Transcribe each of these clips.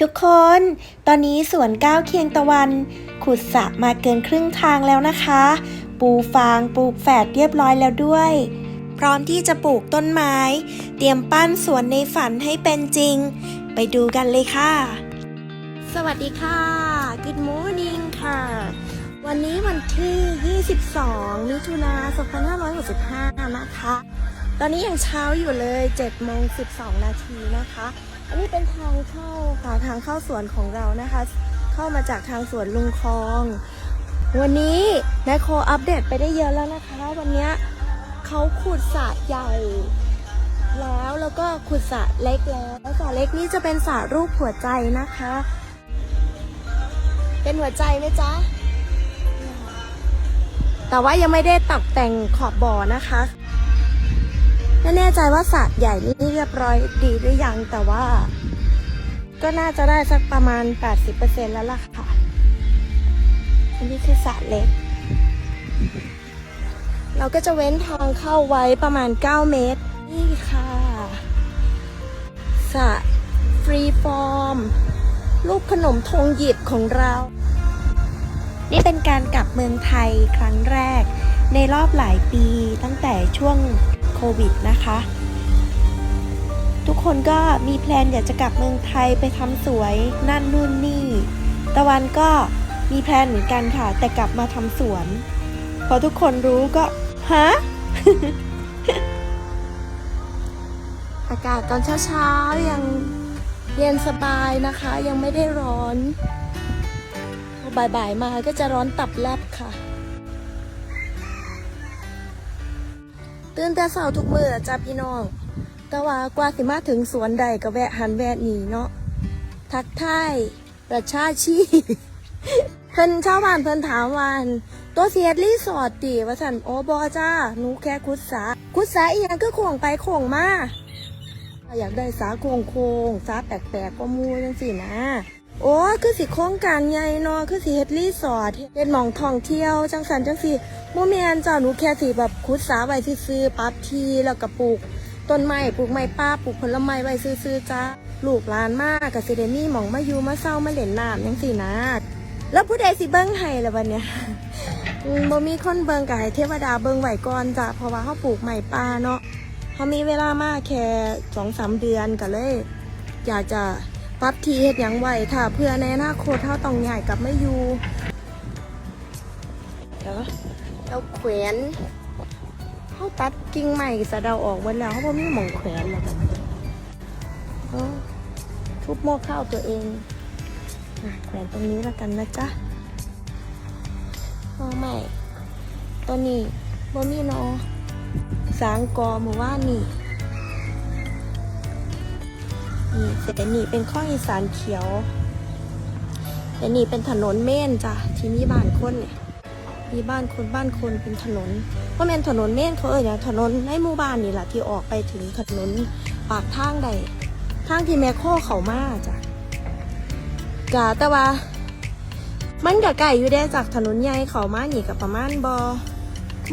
ทุกคน ตอนนี้สวนก้าวเคียงตะวัน ขุดสระมาเกินครึ่งทางแล้วนะคะ ปูฟางปลูกแฝดเรียบร้อยแล้วด้วย พร้อมที่จะปลูกต้นไม้ เตรียมปั้นสวนในฝันให้เป็นจริง ไปดูกันเลยค่ะ สวัสดีค่ะ Good morning ค่ะ วันนี้วันที่ 22 มิถุนา2565 นะคะ ตอนนี้ยังเช้าอยู่เลย7โมง12 นาทีนะคะ อันนี้เป็นทางเข้าค่ะทางเข้าสวนของเรานะคะ เข้ามาจากทางสวนลุงคลอง วันนี้แมคโครอัปเดตไปได้เยอะแล้วนะคะ วันนี้เขาขุดสระใหญ่แล้วแล้วก็ขุดสระเล็กแล้วแล้วสระเล็กนี่จะเป็นสระรูปหัวใจนะคะ เป็นหัวใจไหมจ๊ะแต่ว่ายังไม่ได้ตัดแต่งขอบบ่อนะคะ ไม่แน่ใจว่าสระใหญ่นี่เรียบร้อยดีหรือยังแต่ว่า ก็น่าจะได้สักประมาณ 80%แล้วล่ะค่ะ อันนี้คือสระเล็ก เราก็จะเว้นทางเข้าไว้ประมาณ 9 เมตร นี่ค่ะสระฟรีฟอร์ม รูปขนมธงหยิบของเรา นี่เป็นการกลับเมืองไทยครั้งแรก ในรอบหลายปีตั้งแต่ช่วง โควิดนะคะ ทุกคนก็มีแพลนอยากจะกลับเมืองไทยไปทำสวยนั่นนู่นนี่ ตะวันก็มีแพลนเหมือนกันค่ะ แต่กลับมาทำสวน พอทุกคนรู้ก็ฮะอากาศตอนเช้าๆยังเย็นสบายนะคะ ยังไม่ได้ร้อนพอบ่ายๆมาก็จะร้อนตับแลบค่ะ ตื่นแต่เสาทุกมือจ้าพี่น้อง แต่ว่ากว่าสิมาถึงสวนใดก็แวะหันแวะหนีเนาะ ทักทายประชาชีเพิ่นชาวบ้านเพิ่นถามวันตัวเสียดรีสอร์ทตีว่าสันโอบอจ้าหนูแค่คุดสาคุดสาอีหยังก็โค้งไปโค้งมาอยากได้สาโค้งโค้งสาแปลกๆก็มูจังสินะ โอ้คือสิโครงการใหญ่เนาะคือสิเฮ็ดรีสอร์ทเฮ็ดหมองท่องเที่ยวจังสันจังสิบ่แม่นจ้าหนูแค่สิแบบขุดสาไว้ซื่อๆปรับทีแล้วก็ปลูกต้นไม้ปลูกไม้ป้าปลูกผลไม้ไว้ซื่อๆจ้าลูกหลานมากกับสิเดมี่หมองมาอยู่มาเศร้ามาเล่นน้ำจังสินะแล้วผู้ใดสิเบิ้งให้ละวันเนี้ยมบ่มีคนเบิ่งก็ให้เทวดาเบิ่งไหวก่อนจ้ะเพราะว่าเขาปลูกไม้ป่าเนาะเขามีเวลามากแค่สองสามเดือนก็เลยอยากจะ ปรับทีเฮ็ดยังไหวถ้าเพื่อในอนาคตเขาต้องย้ายกลับมาอยู่เดี๋ยวเราแขวนเขาตัดกิ่งใหม่สะเดาออกหมดแล้วเขาบ่มีหมองแขวนแล้วกันทุบหม้อข้าวตัวเองแขวนตรงนี้แล้วกันนะจ๊ะหน่อใหม่ตัวนี้บ่มีนอสางกอหมู่ว่านี่ นี่แต่นี่เป็นข้องอีสานเขียวแต่นี่เป็นถนนเม่นจ้ะที่มีบ้านคนเนี่ยมีบ้านคนบ้านคนเป็นถนนเพราะแม่นถนนเม่นเขาเอ่ยอย่างถนนในหมู่บ้านนี่แหละที่ออกไปถึงถนนปากทางใดทางที่แม่โคเขามาจ้ะกะแต่ว่า มันก็ไกลอยู่ได้จากถนนใหญ่เขามาหนีกับประมาณบอ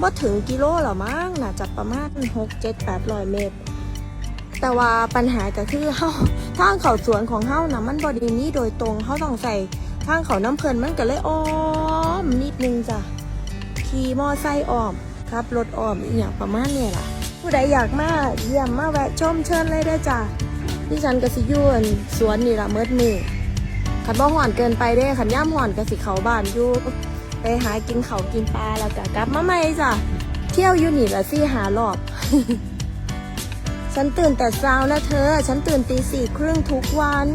บ่ถึงกิโลหรอมั้งน่าจะประมาณหกเจ็ดแปดร้อยเมตร แต่ว่าปัญหาก็คือเฮาทางเขาสวนของเฮานะมันบอดีนี้โดยตรงเฮาต้องใส่ทางเขาน้ำเพลินมันก็เลยอ้อมนิดนึงจ้ะขี่มอไซค์อ้อมครับรถอ้อมอีกอย่างประมาณเนี่ยล่ะ ผู้ใดอยากมาเยี่ยมมาแวะชมเชิญเลยได้จ้ะดิฉันก็สิยุ่นสวนนี่ละเมิดมือขันบ่ห่อนเกินไปเด้ขันย่ำห่อนก็สิเขาบ้านอยู่ไปหากินเขากินปลาแล้วก็กลับมาใหม่จ้ะเที่ยวอยู่นี่ละสี่หารอบ ฉันตื่นแต่เช้านะเธอ ฉันตื่นตีสี่ครึ่งทุกวัน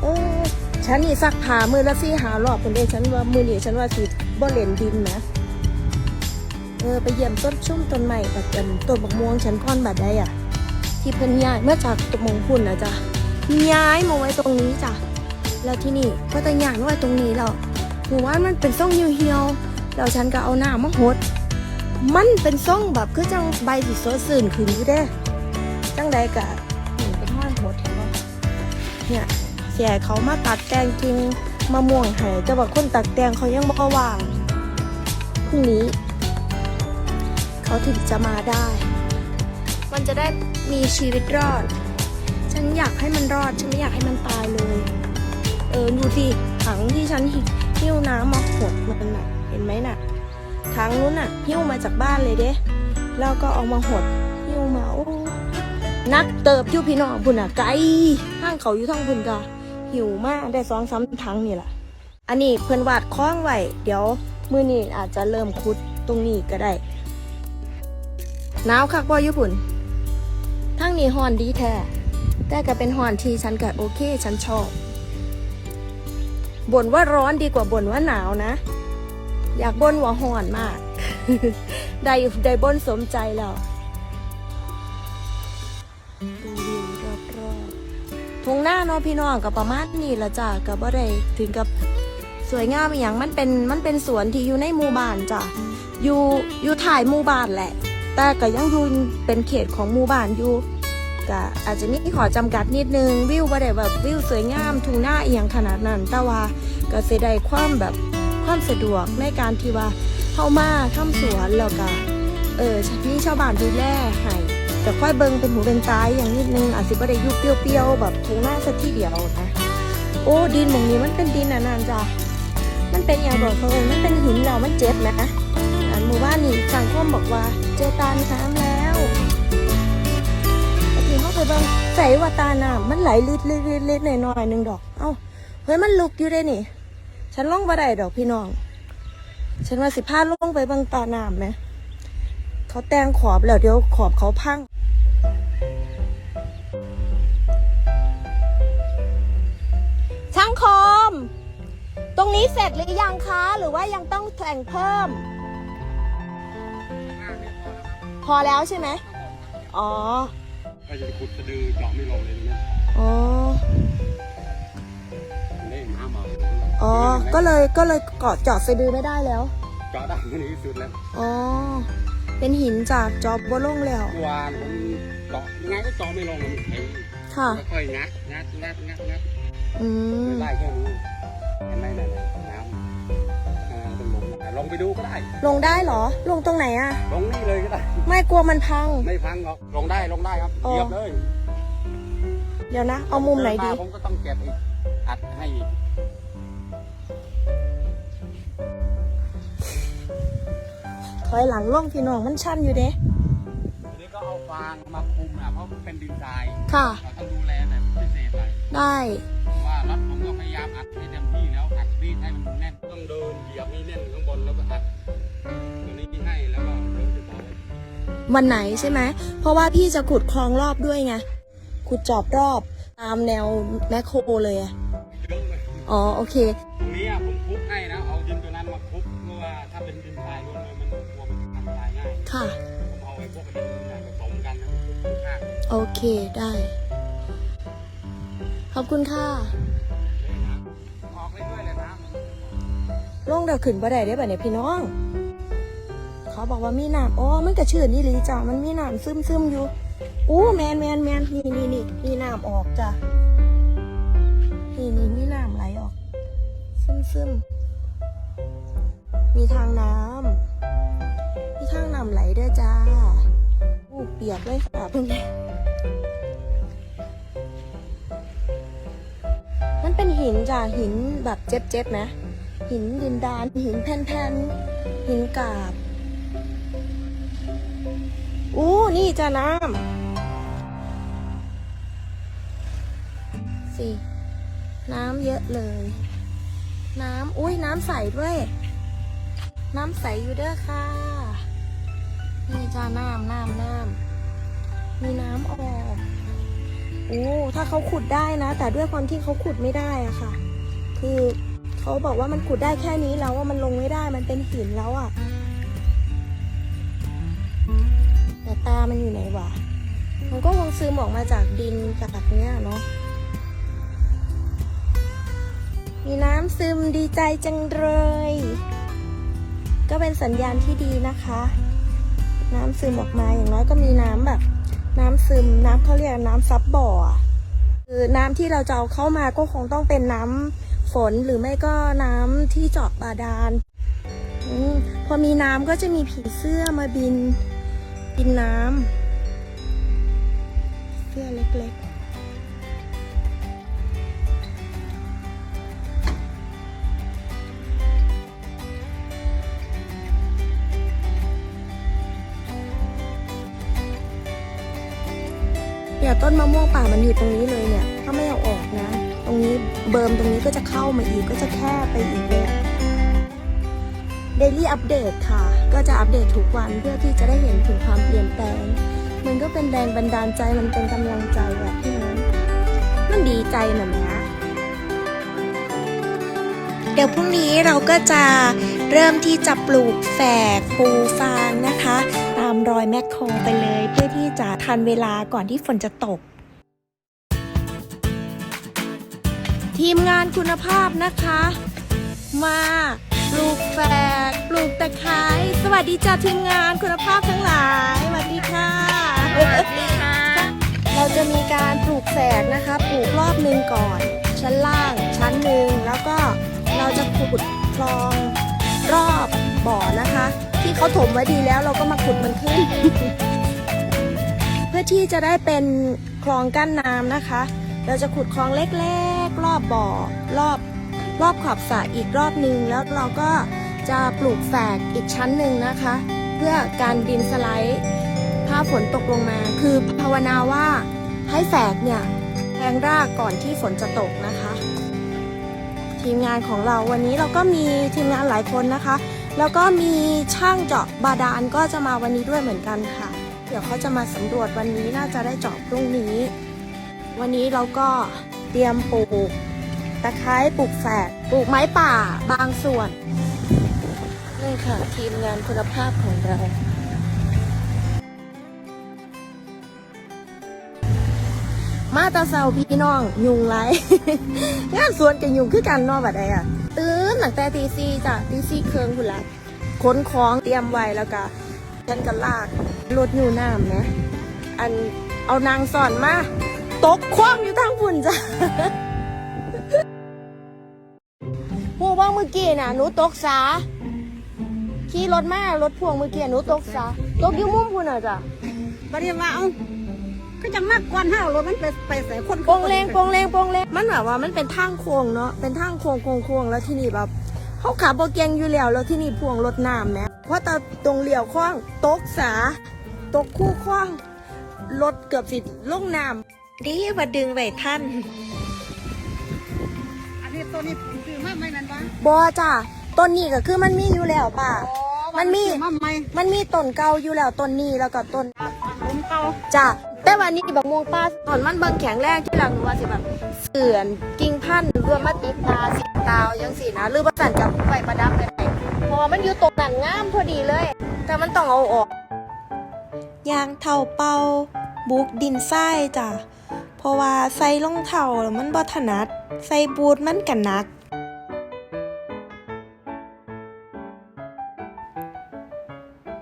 โอ้ฉันนี่ซักผ้ามือละสี่หารอบคนเดียวฉันว่ามือนี่ฉันว่าสิบ่เล่นดินนะเออไปเยี่ยมต้นชุ่มต้นใหม่แบบเป็นต้นบักม่วงฉันก้อนแบบได้อะ ที่เพิ่นย้ายเมื่อจากตมงพุ่นนะจ๊ะย้ายมาไว้ตรงนี้จ้ะแล้วที่นี่ก็จะย้ายมาไว้ตรงนี้แล้วหมู่บ้านมันเป็นซ่องเหี่ยวๆแล้วฉันก็เอาหน้ามาหด มันเป็นซ่องแบบคือจังใบสีสดสื่นขึ้นอยู่เด้จังใดกะนี่เป็นห้อยหดเห็นบ่เนี่ยเสียเขามาตัดแต่งกิ่งมะม่วงให้แต่ว่าคนตัดแต่งเขายังบ่ว่างพรุ่งนี้ เขาถึงจะมาได้ มันจะได้มีชีวิตรอด ฉันอยากให้มันรอด ฉันไม่อยากให้มันตายเลย เออดูสิถังที่ฉันหิ้วน้ำมาหดมันน่ะ เห็นไหมน่ะ ถังนู้นน่ะหิ้วมาจากบ้านเลยเด้แล้วก็เอามาหดหิ้วมาโอ้นักเติบอยู่พี่น้องพุ่นอะไกลห้างเขาอยู่ทั้งพุ่นกะหิวมากได้สองสามถังนี่แหละอันนี้เพื่อนวาดคล้องไว้เดี๋ยวมือนี้อาจจะเริ่มขุดตรงนี้ก็ได้หนาวคักบ่ญี่ปุ่นทั้งนี้ฮอนดีแท้แต่ก็เป็นฮอนที่ฉันก็โอเค ฉันชอบบ่นว่าร้อนดีกว่าบ่นว่าหนาวนะ อยากบ่นว่าฮอนมาก ได้ได้บ่นสมใจแล้วดูวิวรอบๆทงหน้าเนาะพี่น้องกับประมาณนี้ละจ้ะกับว่ได้ถึงกับสวยงามอย่างมันเป็นมันเป็นสวนที่อยู่ในหมู่บ้านจ้ะอยู่อยู่ถ่ายหมู่บ้านแหละ แต่ก็ยังอยู่เป็นเขตของหมู่บ้านอยู่ก็อาจจะมีขอจำกัดนิดนึงวิวบ่ได้แบบวิวสวยงามทุ่งหน้าเอียงขนาดนั้น แต่ว่าก็เสียดายความแบบ ความสะดวกในการที่ว่าเข้ามาทำสวนแล้วก็เออมีชาวบ้านดูแลให้แต่ค่อยเบิงเป็นหูเป็นตายอย่างนิดนึงอาจจะบ่ได้ยุบเปรี้ยวๆแบบทุ่งหน้าสักที่เดียวนะโอ้ดินหมองนี้มันเป็นดินอันนั้นจ้ะมันเป็นอย่างบอกเขาเองมันเป็นหินแล้วมันเจ็บนะอันหมู่บ้านนี่สังคมบอกว่าเจอตาน้ำแล้วที่เขาไปเบิงใส่ว่าตาน้ำมันไหลลิดลิดลิดหน่อยหน่อยๆหนึ่งดอก เอ้าเฮ้ยมันลุกอยู่ได้นี่ ฉันลงบ่ได้ดอกพี่น้อง ฉันว่าสิพาลงไปเบิ่งตาน้ำไหม เขาแต่งขอบแล้วเดี๋ยวขอบเขาพังช่างคมตรงนี้เสร็จหรือยังคะ หรือว่ายังต้องแต่งเพิ่ม พอแล้วใช่ไหม อ๋อ ก็จะขุดสะดือเจาะไม่ลงเลยนะอ๋อเล่นน้ำเอา อ๋อ ก็เลยก็เลยเกาะเจาะสะดือไม่ได้แล้ว เจาะได้ที่นี่สุดแล้วอ๋อ เป็นหินจากจอบบัวลงแล้วเมื่อวานผมเจาะยังไงก็เจาะไม่ลงมันแข็งค่ะ ค่อยๆงัดงัดงัดงัดงัดอืมได้แค่นี้เห็นไหมนั่นน่ะน้ำอ่าต้องลงมาลงไปดูก็ได้ ลงได้เหรอ ลงตรงไหนอะลงนี่เลยก็ได้ ไม่กลัวมันพัง ไม่พังหรอกลงได้ลงได้ครับอ๋อเหยียบเลยเดี๋ยวนะ เอามุมไหนดีเาผมก็ต้องเก็บอีกอัดให้อีก อยหลังล่องพี่น้องมันชันอยู่เด้ทีนี้ก็เอาฟางมาคุมอะเพราะมันเป็นดินทรายค่ะ เราต้องดูแลแบบพิเศษหน่อยได้ว่ารัดผมก็พยายามอัดให้เต็มที่แล้วอัดรีดให้มันแน่นต้องเดินเหยียบให้แน่นข้างบนแล้วก็อัดตรงนี้ให้แล้วก็เดินไปต่อวันไหนใช่ไหมเพราะว่าพี่จะขุดคลองรอบด้วยไงขุดจอบรอบตามแนวแมคโครเลยอะเยอะเลยอ๋อโอเค ตรงนี้อะผมคลุกให้นะเอาดินตัวางโอเคได้ ขอบคุณค่ะลยนะออกเรื่อยเลยนะลงเดาขึ้นบ่ได้ได้ป่เนี่ยพี่น้อง เขาบอกว่ามีน้ำอ๋อมันกระชื่นนี่หลีจ้ะมันมีน้ำซึมซึมอยู่อู้แมนแมนแมนนี่นี่นี่มีน้ำออกจ้ะนี่นี่มีน้ำไหลออก ซึมซึมมีทางน้ำ อู้เปียกเลยค่ะเพิ่งมันเป็นหินจ้ะหินแบบเจ็บๆนะหินดินดานหินแผ่นๆหินกาบอู้นี่จ้ะน้ำสิน้ำเยอะเลย น้ำอุ้ยน้ำใสด้วย น้ำใสอยู่เด้อค่ะ นี่จ้าน้ำน้ำน้ำ มีน้ำออก โอ้ ถ้าเขาขุดได้นะ แต่ด้วยความที่เขาขุดไม่ได้อะค่ะ คือเขาบอกว่ามันขุดได้แค่นี้แล้วว่ามันลงไม่ได้ มันเป็นหินแล้วอะแต่ตามันอยู่ไหนวะ มันก็คงซึมออกมาจากดินจากเนี้ยเนาะ มีน้ำซึมดีใจจังเลย ก็เป็นสัญญาณที่ดีนะคะ น้ำซึมออกมาอย่างน้อยก็มีน้ำแบบ น้ำซึมน้ำเขาเรียกน้ำซับบ่อคือน้ำที่เราจะเอาเข้ามาก็คงต้องเป็นน้ำฝนหรือไม่ก็น้ำที่เจาะบาดาลอพอมีน้ำก็จะมีผีเสื้อมาบินกินน้ำเสื้อเล็กๆ ต้นมะม่วงป่ามันอยู่ตรงนี้เลยเนี่ย ถ้าไม่เอาออกนะ ตรงนี้เบิร์มตรงนี้ก็จะเข้ามาอีกก็จะแคบไปอีกเนี่ยเดลี่อัปเดตค่ะ ก็จะอัปเดตทุกวันเพื่อที่จะได้เห็นถึงความเปลี่ยนแปลง มันก็เป็นแรงบันดาลใจมันเป็นกำลังใจแบบที่นั้นมันดีใจหน่อยนะเดี๋ยวพรุ่งนี้เราก็จะเริ่มที่จะปลูกแฝกปูฟางนะคะามรอยแมคโครไปเลย เพื่อที่จะทันเวลาก่อนที่ฝนจะตก ทีมงานคุณภาพนะคะ มาปลูกแฝกปลูกตะไคร้สวัสดีจ้าทีมงานคุณภาพทั้งหลายสวัสดีค่ะเราจะมีการปลูกแฝกนะคะปลูกรอบหนึ่งก่อน ชั้นล่างชั้นหนึ่งแล้วก็เราจะขุดคลองรอบ บ่อนะคะ ที่เขาถมไว้ดีแล้วเราก็มาขุดมันขึ้น เพื่อที่จะได้เป็นคลองกั้นน้ำนะคะ เราจะขุดคลองเล็กๆ รอบบ่อรอบรอบขอบสระอีกรอบหนึ่งแล้วเราก็จะปลูกแฝกอีกชั้นหนึ่งนะคะ เพื่อการดินสไลด์ถ้าฝนตกลงมา คือภาวนาว่าให้แฝกเนี่ยแทงรากก่อนที่ฝนจะตกนะคะ ทีมงานของเราวันนี้เราก็มีทีมงานหลายคนนะคะ แล้วก็มีช่างเจาะบาดาลก็จะมาวันนี้ด้วยเหมือนกันค่ะ เดี๋ยวเขาจะมาสำรวจวันนี้น่าจะได้เจาะพรุ่งนี้ วันนี้เราก็เตรียมปลูกตะไคร้ปลูกแฝดปลูกไม้ป่าบางส่วนนี่ค่ะทีมงานคุณภาพของเรา มาตาเซาพี่น้องยุงไรงานสวนจะยุงคือกันนอบัดใดอะตื่นตั้งแต่ตีสี่จ้ะตีสี่เครื่องพุ่นละขนของเตรียมไว้แล้วก็ฉันก็ลากรถอยู่น้ำนะ อันเอานางสอนมาตกคว่ำอยู่ทางพุ่นจ้ะพูว่าเมื่อกี้น่ะหนูตกสาขี่รถมารถพ่วงเมื่อกี้หนูตกสาตกอยู่มุมพุ่นอะจ้ะบริว่าเอ้า ก็จังมากกวนห้ารถมันไปไปใส่คนโปงเลงโปงเลงโปงเลงมันแบบว่ามันเป็นทางโค้งเนาะเป็นทางโค้งโค้งโค้งแล้วที่นี่แบบเขาขับโบเกงอยู่แล้วแล้วที่นี่พ่วงรถน้ำแหมเพราะตอนตรงเลี้ยวคว้างตกสาตกคู่คว้างรถเกือบสิลงน้ำดีว่าดึงไว้ท่าน อันนี้ตัวนี้คือมาไม่แม่นวะบอจ้ะต้นนี้ก็คือมันมีอยู่แล้วป่ะมันมีมาใหม่มันมีต้นเก่าอยู่แล้วต้นนี้แล้วก็ต้นผมเก่าจ้ะ แต่ว่านี่บักม่วงป้าตอนมันเบิ่งแข็งแรงที่หลังหนูว่าสิแบบเสื่อนกิ่งพันธุ์รวมมาติดตาสิตาวยังสินะหรือว่าสั่นกับไฟประดับไปไหนเพราะว่ามันอยู่ตรงนั้นงามพอดีเลย แต่มันต้องเอาออกยางเท่าเป่าบุกดินทรายจ้ะเพราะว่าใส่รองเท้าแล้วมันบ่ถนัดใส่บูทมันกันนัก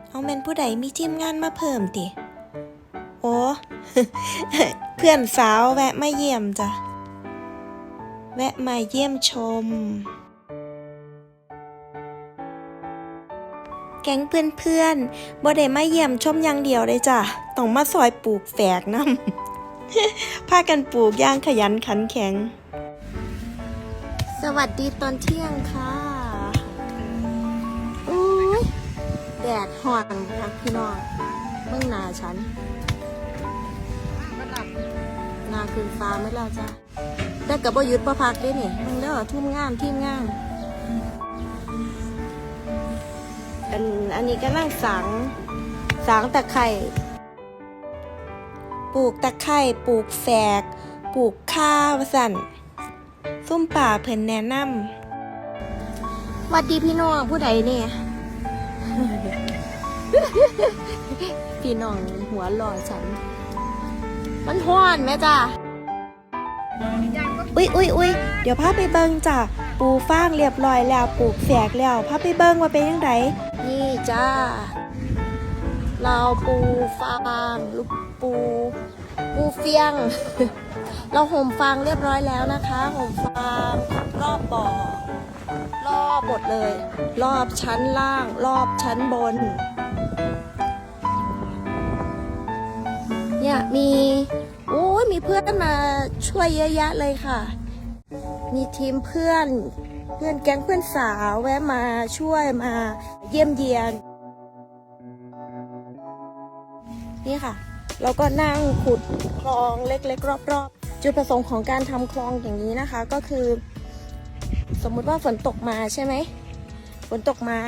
เอาแม่นผู้ใดมีทีมงานมาเพิ่มติ โอ้ เพื่อนสาวแวะมาเยี่ยมจ้ะ แวะมาเยี่ยมชม แก๊งเพื่อนๆบ่ได้มาเยี่ยมชมอย่างเดียวเลยจ้ะ ต้องมาซอยปลูกแฝกน้ำพากันปลูกย่างขยันขันแข็ง สวัสดีตอนเที่ยงค่ะอุ้ยแดดห่อนครับพี่น้องเมื่งหนาฉัน คืนฟ้าไม่แล้วจ้ะแต่กับบ่หยุดประพักเด้นี่มึงเด้อทุ่มงานทีมงานอันอันนี้ก็นั่งสังสังตะไคร่ปลูกตะไคร่ปลูกแฝก ปลูกข้าวสั่นซุ่มป่าเพิ่นแนะนำวัดดีพี่น้องผู้ใดเนี่ยพี่น้องหัวหล่อฉัน มันห้อนไหมจ้ะ อุ้ยอุ้ยอุ้ยเดี๋ยวพาไปเบิงจ้ะ ปูฟางเรียบร้อยแล้วปลูกแฝกแล้วพาไปเบิงว่าเป็นยังไงนี่จ้าเราปูฟางลูกปู ปูเฟียง เราห่มฟางเรียบร้อยแล้วนะคะห่มฟางรอบบ่อรอบหมดเลย รอบชั้นล่าง รอบชั้นบน เนี่ยมี โอ้ยมีเพื่อนมาช่วยเยอะแยะเลยค่ะ มีทีมเพื่อน เพื่อนแก๊งเพื่อนสาวแวะมาช่วยมาเยี่ยมเยียน นี่ค่ะแล้วก็นั่งขุดคลองเล็กๆรอบๆ จุดประสงค์ของการทำคลองอย่างนี้นะคะ ก็คือ สมมุติว่าฝนตกมาใช่ไหมฝนตกมา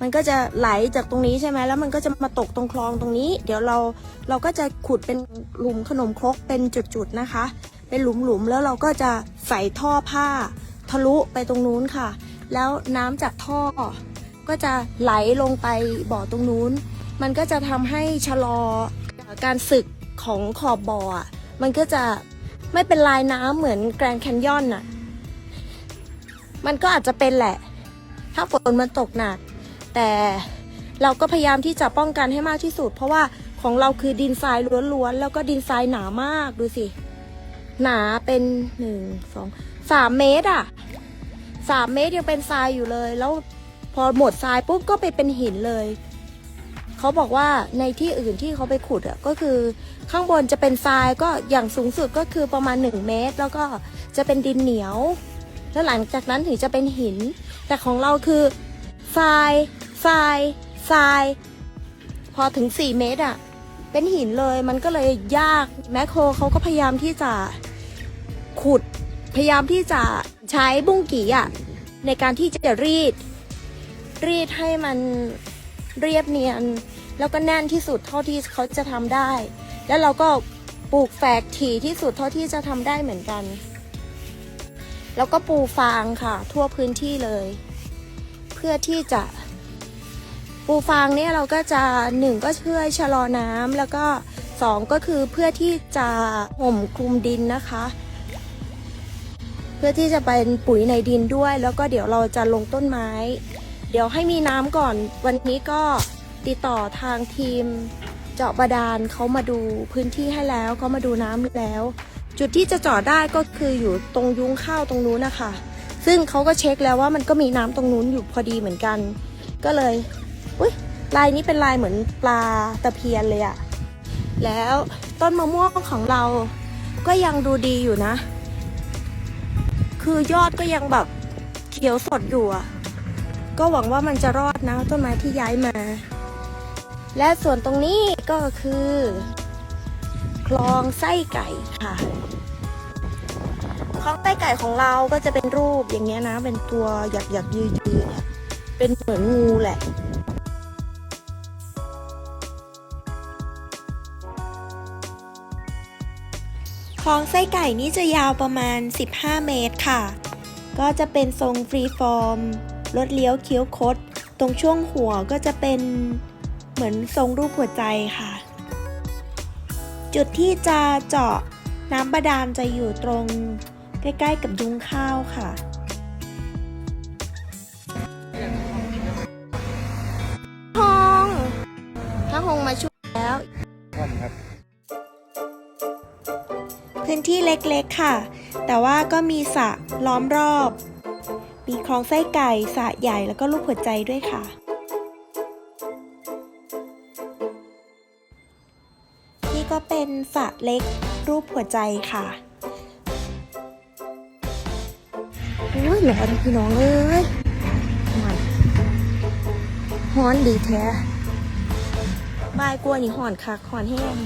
มันก็จะไหลจากตรงนี้ใช่ไหมแล้วมันก็จะมาตกตรงคลองตรงนี้ เดี๋ยวเราเราก็จะขุดเป็นหลุมขนมครกเป็นจุดๆนะคะ เป็นหลุมๆแล้วเราก็จะใส่ท่อผ้า ทะลุไปตรงนู้นค่ะ แล้วน้ำจากท่อก็จะไหลลงไปบ่อตรงนู้น มันก็จะทำให้ชะลอการสึกของขอบบ่อ มันก็จะไม่เป็นลายน้ำเหมือนแกรนด์แคนยอนน่ะ มันก็อาจจะเป็นแหละ ถ้าฝนมันตกหนัก แต่เราก็พยายามที่จะป้องกันให้มากที่สุด เพราะว่าของเราคือดินทรายล้วนๆแล้วก็ดินทรายหนามากดูสิ หนาเป็นหนึ่งสองสามเมตรอะสามเมตรยังเป็นทรายอยู่เลย แล้วพอหมดทรายปุ๊บก็ไปเป็นหินเลยเขาบอกว่าในที่อื่นที่เขาไปขุดอะก็คือข้างบนจะเป็นทรายก็อย่างสูงสุดก็คือประมาณ 1 เมตร แล้วก็จะเป็นดินเหนียว แล้วหลังจากนั้นถึงจะเป็นหิน แต่ของเราคือทราย ทรายทราย พอถึง 4 เมตรอะเป็นหินเลยมันก็เลยยากแมคโครเขาก็พยายามที่จะขุด พยายามที่จะใช้บุ้งกี่อะในการที่จะรีด รีดให้มันเรียบเนียน แล้วก็แน่นที่สุดเท่าที่เขาจะทำได้ แล้วเราก็ปลูกแฝกถี่ที่สุดเท่าที่จะทำได้เหมือนกัน แล้วก็ปูฟางค่ะ ทั่วพื้นที่เลย เพื่อที่จะ ปูฟางเนี่ยเราก็จะหนึ่งก็ช่วยชะลอน้ำแล้วก็สองก็คือเพื่อที่จะห่มคลุมดินนะคะ เพื่อที่จะเป็นปุ๋ยในดินด้วย แล้วก็เดี๋ยวเราจะลงต้นไม้ เดี๋ยวให้มีน้ำก่อน วันนี้ก็ติดต่อทางทีมเจาะบาดาลเขามาดูพื้นที่ให้แล้วเขามาดูน้ำแล้ว จุดที่จะเจาะได้ก็คืออยู่ตรงยุ้งข้าวตรงนู้นนะคะซึ่งเขาก็เช็คแล้วว่ามันก็มีน้ำตรงนู้นอยู่พอดีเหมือนกัน ก็เลยอุ้ย ลายนี้เป็นลายเหมือนปลาตะเพียนเลยอะแล้วต้นมะม่วงของเราก็ยังดูดีอยู่นะ คือยอดก็ยังแบบเขียวสดอยู่อะก็หวังว่ามันจะรอดนะต้นไม้ที่ย้ายมา และส่วนตรงนี้ก็คือ คลองไส้ไก่ค่ะ คลองไส้ไก่ของเราก็จะเป็นรูปอย่างเงี้ยนะ เป็นตัวหยักหยักยืดยืดเป็นเหมือนงูแหละ คลองไส้ไก่นี่จะยาวประมาณ 15 เมตรค่ะ ก็จะเป็นทรงฟรีฟอร์มรถเลี้ยวเคี้ยวคด ตรงช่วงหัวก็จะเป็นเหมือนทรงรูปหัวใจค่ะ จุดที่จะเจาะน้ำบาดาลจะอยู่ตรงใกล้ ๆ กับยุ้งข้าวค่ะ เล็กๆค่ะ แต่ว่าก็มีสระล้อมรอบ มีคลองไส้ไก่สระใหญ่แล้วก็ลูกหัวใจด้วยค่ะ นี่ก็เป็นสระเล็กรูปหัวใจค่ะโอ้ยร้อนพี่น้องเอ้ยฮ้อนฮ้อนดีแท้บายกลัวนี่ห่อนคักห่อนแห้ง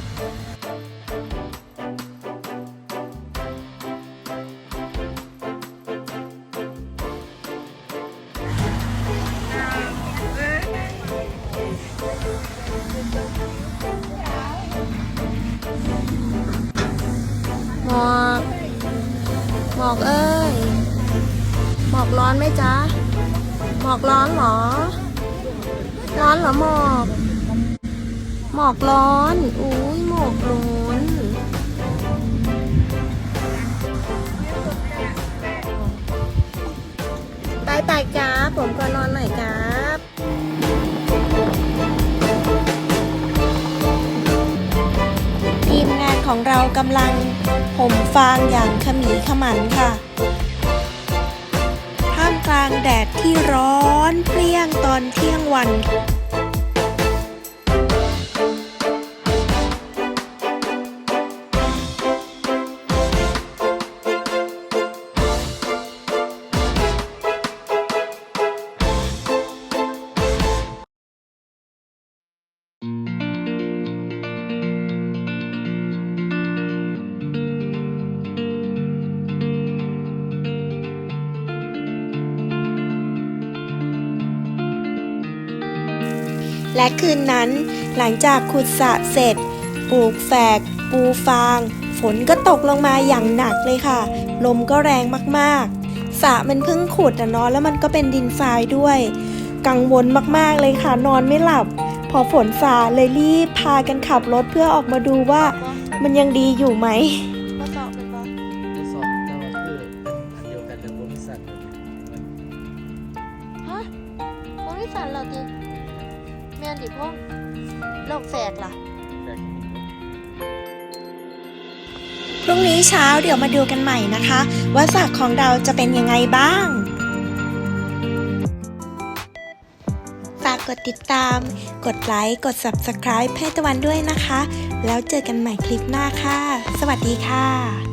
มอกเอ้ย หมอกร้อนไหมจ๊ะ หมอกร้อนเหรอ ร้อนเหรอหมอก หมอกร้อน อุ้ยหมอกร้อนตายตายจ้า ผมก็นอนหน่อยครับทีมงา ของเรากำลังห่มฟางอย่างขมีขมันค่ะ ท่ามกลางแดดที่ร้อนเปรี้ยงตอนเที่ยงวัน และคืนนั้น หลังจากขุดสระเสร็จ ปลูกแฝก ปูฟาง ฝนก็ตกลงมาอย่างหนักเลยค่ะ ลมก็แรงมากๆสระมันเพิ่งขุดอะเนาะแล้วมันก็เป็นดินทรายด้วย กังวลมากๆเลยค่ะ นอนไม่หลับ พอฝนซาเลยรีบพากันขับรถเพื่อออกมาดูว่า มันยังดีอยู่ไหม เช้าเดี๋ยวมาดูกันใหม่นะคะ ว่าสระของเราจะเป็นยังไงบ้าง ฝากกดติดตาม กดไลค์ กด Subscribe ให้ตะวันด้วยนะคะ แล้วเจอกันใหม่คลิปหน้าค่ะ สวัสดีค่ะ